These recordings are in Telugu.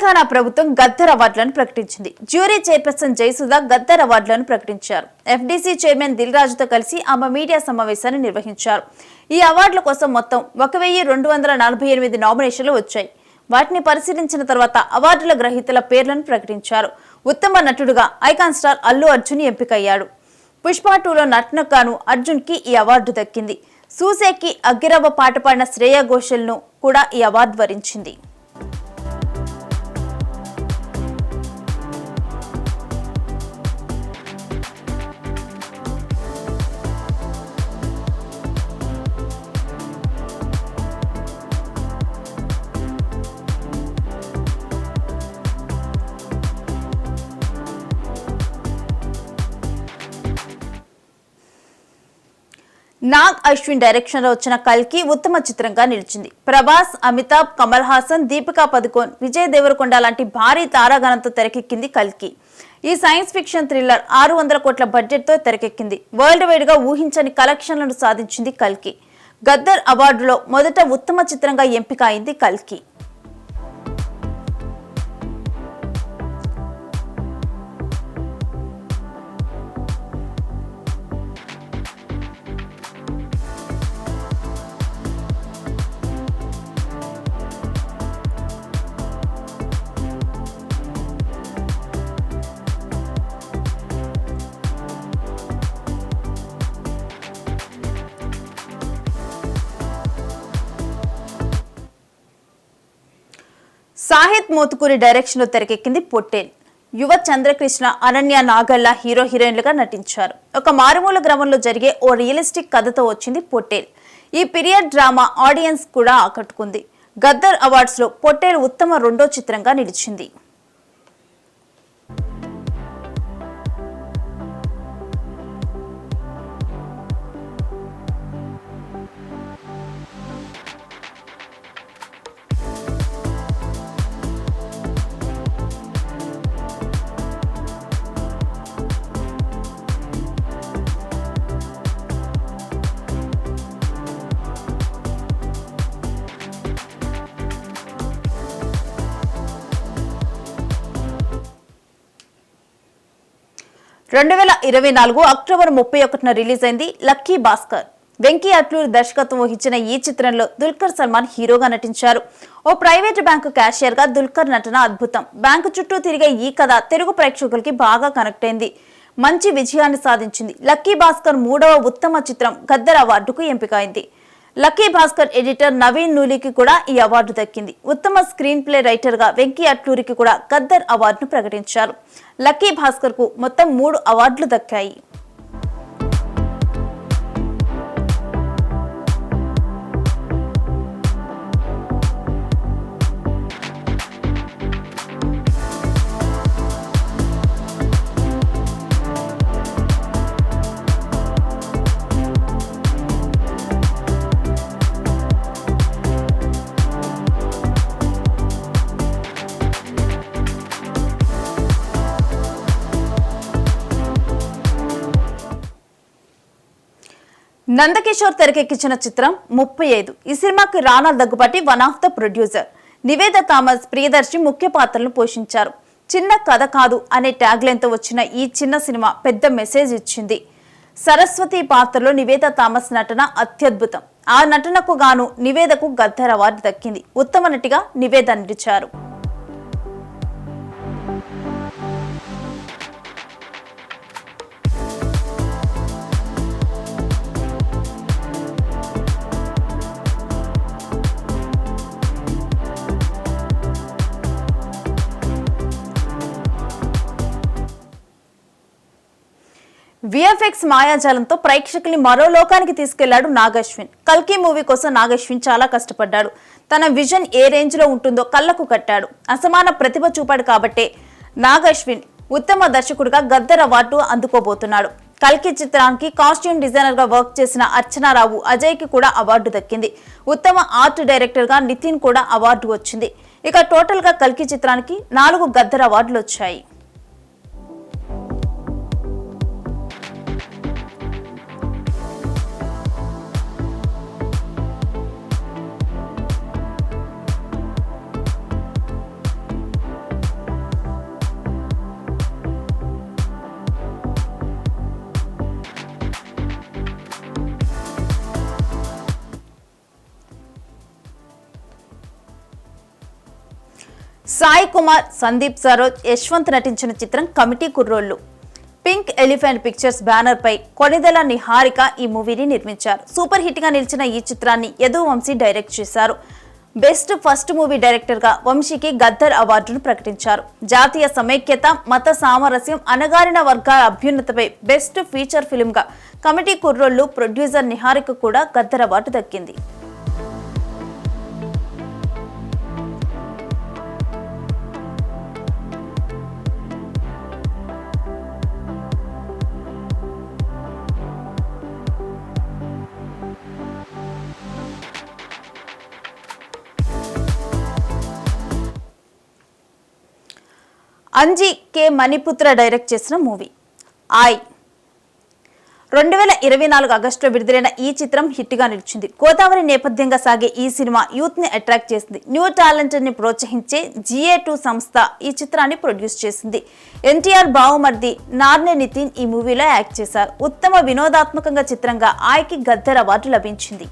తెలంగాణ ప్రభుత్వం గద్దర్ అవార్డులను ప్రకటించింది. జ్యూరీ చైర్పర్సన్ జయసుధ గద్దర్ అవార్డులను ప్రకటించారు. ఎఫ్డీసీ చైర్మన్ దిల్ రాజుతో కలిసి ఆమె మీడియా సమావేశాన్ని నిర్వహించారు. ఈ అవార్డుల కోసం మొత్తం ఒక వెయ్యి రెండు వందల నలభై ఎనిమిది నామినేషన్లు వచ్చాయి. వాటిని పరిశీలించిన తర్వాత అవార్డుల గ్రహీతల పేర్లను ప్రకటించారు. ఉత్తమ నటుడుగా ఐకాన్ స్టార్ అల్లు అర్జున్ ఎంపికయ్యాడు. పుష్ప టూలో నటనకు అర్జున్కి అర్జున్కి ఈ అవార్డు దక్కింది. సూసేకి అగ్గిరవ్వ పాట పాడిన శ్రేయా ఘోషల్ను కూడా ఈ అవార్డు వరించింది. నాగ్ అశ్విన్ డైరెక్షన్లో వచ్చిన కల్కి ఉత్తమ చిత్రంగా నిలిచింది. ప్రభాస్ అమితాబ్ కమల్ హాసన్ దీపికా పదుకోన్ విజయ్ దేవరకొండ లాంటి భారీ తారాగణంతో తెరకెక్కింది కల్కి. ఈ సైన్స్ ఫిక్షన్ థ్రిల్లర్ ఆరు వందల కోట్ల బడ్జెట్తో తెరకెక్కింది. వరల్డ్ వైడ్గా ఊహించని కలెక్షన్లను సాధించింది కల్కి. గద్దర్ అవార్డులో మొదట ఉత్తమ చిత్రంగా ఎంపిక అయింది కల్కి. సాహిత్ మోతుకూరి డైరెక్షన్లో తెరకెక్కింది పొట్టేల్. యువ చంద్రకృష్ణ అనన్య నాగల్ల హీరో హీరోయిన్లుగా నటించారు. ఒక మారుమూల గ్రామంలో జరిగే ఓ రియలిస్టిక్ కథతో వచ్చింది పొట్టేల్. ఈ పీరియడ్ డ్రామా ఆడియన్స్ కూడా ఆకట్టుకుంది. గద్దర్ అవార్డ్స్లో పొట్టేల్ ఉత్తమ రెండో చిత్రంగా నిలిచింది. రెండు వేల ఇరవై నాలుగు అక్టోబర్ ముప్పై ఒకటిన రిలీజ్ అయింది లక్కీ భాస్కర్. వెంకీ అట్లూరి దర్శకత్వం వహించిన ఈ చిత్రంలో దుల్కర్ సల్మాన్ హీరోగా నటించారు. ఓ ప్రైవేట్ బ్యాంకు క్యాషియర్గా దుల్కర్ నటన అద్భుతం. బ్యాంకు చుట్టూ తిరిగే ఈ కథ తెలుగు ప్రేక్షకులకి బాగా కనెక్ట్ అయింది. మంచి విజయాన్ని సాధించింది. లక్కీ భాస్కర్ మూడవ ఉత్తమ చిత్రం గద్దర్ అవార్డుకు ఎంపికైంది లక్కీ భాస్కర్ ఎడిటర్ నవీన్ నూలికి కూడా ఈ అవార్డు దక్కింది. ఉత్తమ స్క్రీన్ ప్లే రైటర్గా వెంకీ అట్లూరికి కూడా గద్దర్ అవార్డును ప్రకటించారు. లక్కీ భాస్కర్కు మొత్తం మూడు అవార్డులు దక్కాయి. నందకిషోర్ తెరకెక్కించిన చిత్రం ముప్పై ఐదు. ఈ సినిమాకి Rana Daggubati one of the producer. Niveda Thomas Priyadarshi ముఖ్య పాత్రలను పోషించారు. చిన్న కథ కాదు అనే ట్యాగ్లైన్తో వచ్చిన ఈ చిన్న సినిమా పెద్ద మెసేజ్ ఇచ్చింది. సరస్వతి పాత్రలో నివేద థామస్ నటన అత్యద్భుతం. ఆ నటనకు గాను నివేదకు గద్దర్ అవార్డు దక్కింది. ఉత్తమ నటిగా నివేద నిలిచారు విఎఫ్ఎక్స్ మాయాజాలంతో ప్రేక్షకుల్ని మరో లోకానికి తీసుకెళ్ళాడు నాగశ్విన్. కల్కి మూవీ కోసం నాగశ్విన్ చాలా కష్టపడ్డాడు. తన విజన్ ఏ రేంజ్లో ఉంటుందో కళ్ళకు కట్టాడు. అసమాన ప్రతిభ చూపాడు కాబట్టే నాగశ్విన్ ఉత్తమ దర్శకుడిగా గద్దర్ అవార్డు అందుకోబోతున్నాడు. కల్కి చిత్రానికి కాస్ట్యూమ్ డిజైనర్గా వర్క్ చేసిన అర్చనారావు అజయ్కి కూడా అవార్డు దక్కింది. ఉత్తమ ఆర్ట్ డైరెక్టర్గా నితిన్ కూడా అవార్డు వచ్చింది. ఇక టోటల్గా కల్కి చిత్రానికి నాలుగు గద్దర్ అవార్డులు వచ్చాయి సాయి కుమార్ సందీప్ సరోజ్ యశ్వంత్ నటించిన చిత్రం committee Kurrollu. Pink elephant pictures banner పై కొనిదెల నిహారిక ఈ మూవీని నిర్మించారు. సూపర్ హిట్గా నిలిచిన ఈ చిత్రాన్ని యదు వంశీ డైరెక్ట్ చేశారు. బెస్ట్ ఫస్ట్ మూవీ డైరెక్టర్గా వంశీకి గద్దర్ అవార్డును ప్రకటించారు. జాతీయ సమైక్యత మత సామరస్యం అణగారిన వర్గాల అభ్యున్నతపై బెస్ట్ ఫీచర్ ఫిల్మ్గా కమిటీ కుర్రోళ్ళు ప్రొడ్యూసర్ నిహారిక కూడా గద్దర్ అవార్డు దక్కింది. అంజీ కే మణిపుత్ర డైరెక్ట్ చేసిన మూవీ. ఆయ్ రెండు వేల ఇరవై నాలుగు ఆగస్టులో విడుదలైన ఈ చిత్రం హిట్గా నిలిచింది. గోదావరి నేపథ్యంగా సాగే ఈ సినిమా యూత్ని అట్రాక్ట్ చేసింది. న్యూ టాలెంట్ని ప్రోత్సహించే జిఏ టూ సంస్థ ఈ చిత్రాన్ని ప్రొడ్యూస్ చేసింది. ఎన్టీఆర్ బావుమర్ది నార్నే నితిన్ ఈ మూవీలో యాక్ట్ చేశారు. ఉత్తమ వినోదాత్మకంగా చిత్రంగా ఆయకి గద్దర్ అవార్డు లభించింది.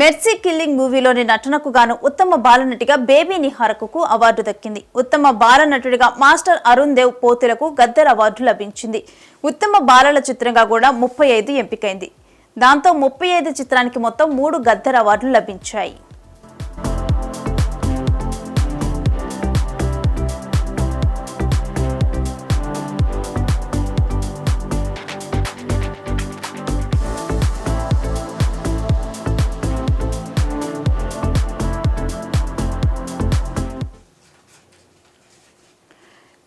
మెర్సీ కిల్లింగ్ మూవీలోని నటనకు గాను ఉత్తమ బాలనటిగా బేబీ నిహారకుకు అవార్డు దక్కింది. ఉత్తమ బాలనటుడిగా మాస్టర్ అరుణ్ దేవ్ పోతులకు గద్దర్ అవార్డు లభించింది. ఉత్తమ బాలల చిత్రంగా కూడా ముప్పై ఐదు ఎంపికైంది. దాంతో ముప్పై ఐదు చిత్రానికి మొత్తం మూడు గద్దర్ అవార్డులు లభించాయి.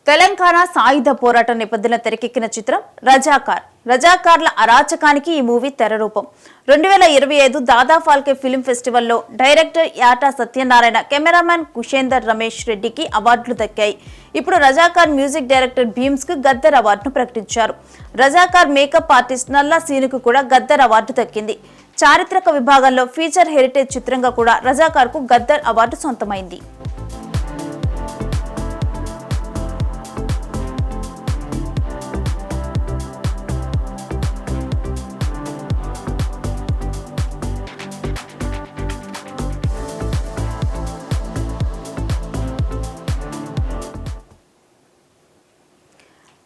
తెలంగాణ సాయుధ పోరాట నేపథ్యంలో తెరకెక్కిన చిత్రం రజాకార్. రజాకార్ల అరాచకానికి ఈ మూవీ తెరరూపం రెండు వేల ఇరవై ఐదు దాదా ఫాల్కే ఫిల్మ్ ఫెస్టివల్లో డైరెక్టర్ యాటా సత్యనారాయణ కెమెరామ్యాన్ కుషేందర్ రమేష్ రెడ్డికి అవార్డులు దక్కాయి. ఇప్పుడు రజాకార్ మ్యూజిక్ డైరెక్టర్ భీమ్స్కు గద్దర్ అవార్డును ప్రకటించారు. రజాకార్ మేకప్ ఆర్టిస్ట్ నల్లా సీనుకు కూడా గద్దర్ అవార్డు దక్కింది. చారిత్రక విభాగంలో ఫీచర్ హెరిటేజ్ చిత్రంగా కూడా రజాకార్కు గద్దర్ అవార్డు సొంతమైంది.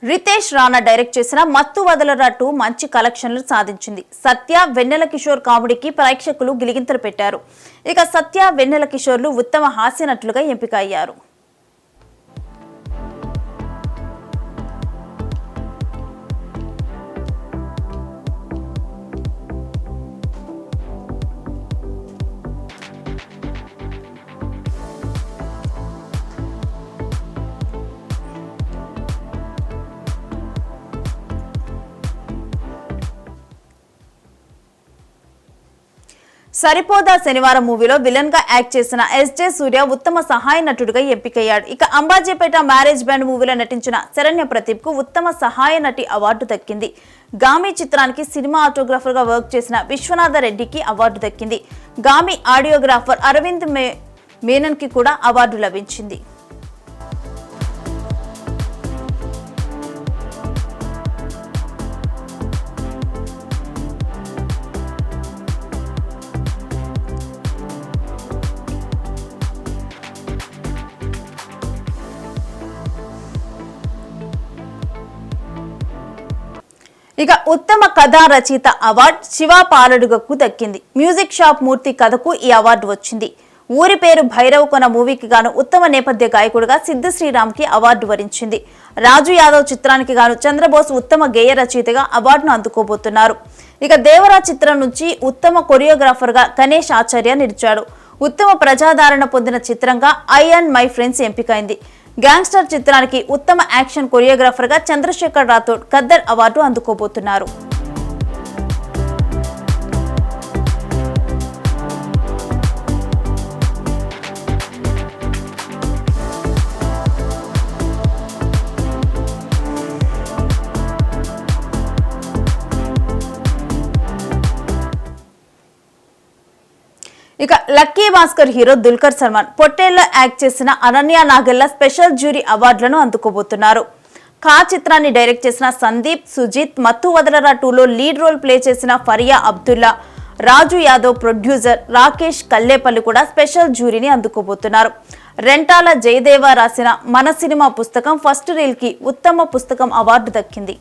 రితేష్ రాణా డైరెక్ట్ చేసిన మత్తు వదలరా టూ మంచి కలెక్షన్లు సాధించింది. సత్య వెన్నెల కిషోర్ కామెడీకి ప్రేక్షకులు గిలిగింతలు పెట్టారు. ఇక సత్య వెన్నెల కిషోర్లు ఉత్తమ హాస్యనటులుగా ఎంపిక అయ్యారు సరిపోదా శనివారం మూవీలో విలన్గా యాక్ట్ చేసిన ఎస్జే సూర్య ఉత్తమ సహాయ నటుడిగా ఎంపికయ్యాడు. ఇక అంబాజీపేట మ్యారేజ్ బ్యాండ్ మూవీలో నటించిన శరణ్య ప్రదీప్కు ఉత్తమ సహాయ నటి అవార్డు దక్కింది. గామి చిత్రానికి సినిమా ఆటోగ్రాఫర్గా వర్క్ చేసిన విశ్వనాథ రెడ్డికి అవార్డు దక్కింది. గామి ఆడియోగ్రాఫర్ అరవింద్ మే మేనన్కి కూడా అవార్డు లభించింది. ఇక ఉత్తమ కథా రచయిత అవార్డు శివ పాలడుగకు దక్కింది. మ్యూజిక్ షాప్ మూర్తి కథకు ఈ అవార్డు వచ్చింది. ఊరి పేరు భైరవ్ కొన మూవీకి గాను ఉత్తమ నేపథ్య గాయకుడిగా సిద్ధ శ్రీరామ్కి అవార్డు వరించింది. రాజు యాదవ్ చిత్రానికి గాను చంద్రబోస్ ఉత్తమ గేయ రచయితగా అవార్డును అందుకోబోతున్నారు. ఇక దేవరా చిత్రం నుంచి ఉత్తమ కొరియోగ్రాఫర్గా గణేష్ ఆచార్య నిలిచాడు. ఉత్తమ ప్రజాదరణ పొందిన చిత్రంగా ఐ అండ్ మై ఫ్రెండ్స్ ఎంపికైంది. గ్యాంగ్స్టర్ చిత్రానికి ఉత్తమ యాక్షన్ కొరియోగ్రాఫర్గా చంద్రశేఖర్ రాథోడ్ కద్దర్ అవార్డు అందుకోబోతున్నారు. ఇక లక్కీ భాస్కర్ హీరో దుల్కర్ సల్మాన్ పొట్టేల్లో యాక్ట్ చేసిన అనన్య నాగల్ల స్పెషల్ జ్యూరీ అవార్డులను అందుకోబోతున్నారు. కా చిత్రాన్ని డైరెక్ట్ చేసిన సందీప్ సుజిత్ మత్తు వదలరా టూలో లీడ్ రోల్ ప్లే చేసిన ఫరియా అబ్దుల్లా రాజు యాదవ్ ప్రొడ్యూసర్ రాకేష్ కల్లేపల్లి కూడా స్పెషల్ జ్యూరీని అందుకోబోతున్నారు. రెంటాల జయదేవ రాసిన మన సినిమా పుస్తకం ఫస్ట్ రీల్కి ఉత్తమ పుస్తకం అవార్డు దక్కింది.